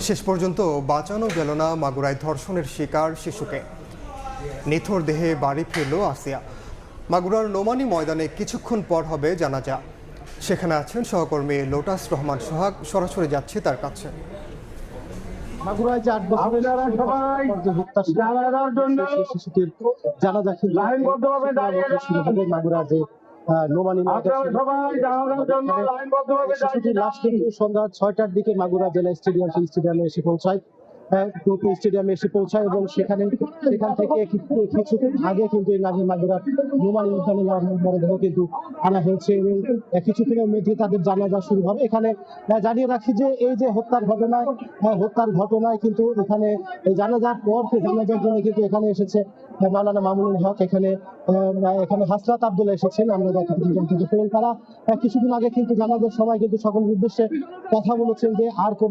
শেষ পর্যন্ত বাঁচানো গেল না মাগুরায় ধর্ষণের শিকার শিশুকে নিথর দেহে বাড়ি ফিরল আসিয়া মাগুরার নোমানি ময়দানে কিছুক্ষণ পর হবে জানাজা সেখানে আছেন সহকর্মী লোটাস রহমান সোহাগ সরাসরি যাচ্ছে তার কাছে মাগুরায় যে আট বছরের যে শিশুটির জানাজা মাগুরা যে নোমানি লাশ কিন্তু সন্ধ্যা ছয়টার দিকে মাগুরা জেলা স্টেডিয়াম সেই স্টেডিয়ামে এসে পৌঁছায়। আহ, টুপি স্টেডিয়ামে এসে পৌঁছায় এবং সেখানে সেখান থেকে আগে কিন্তু এই মাগুরার মরদেহ কিন্তু আনা হয়েছে এবং মধ্যে তাদের জানাজা শুরু হবে। এখানে জানিয়ে রাখি যে এই যে হত্যার ঘটনায় হত্যার ঘটনায় কিন্তু এখানে জানাজার পর জানাজার জন্য কিন্তু এখানে এসেছে মাওলানা মামুনুল হক। এখানে এখানে হাসরাত আব্দুল্লাহ এসেছেন। আমরা তারা। কিছুদিন আগে কিন্তু জানাজার সময় কিন্তু সকল উদ্দেশ্যে কথা বলেছেন যে আর কোনো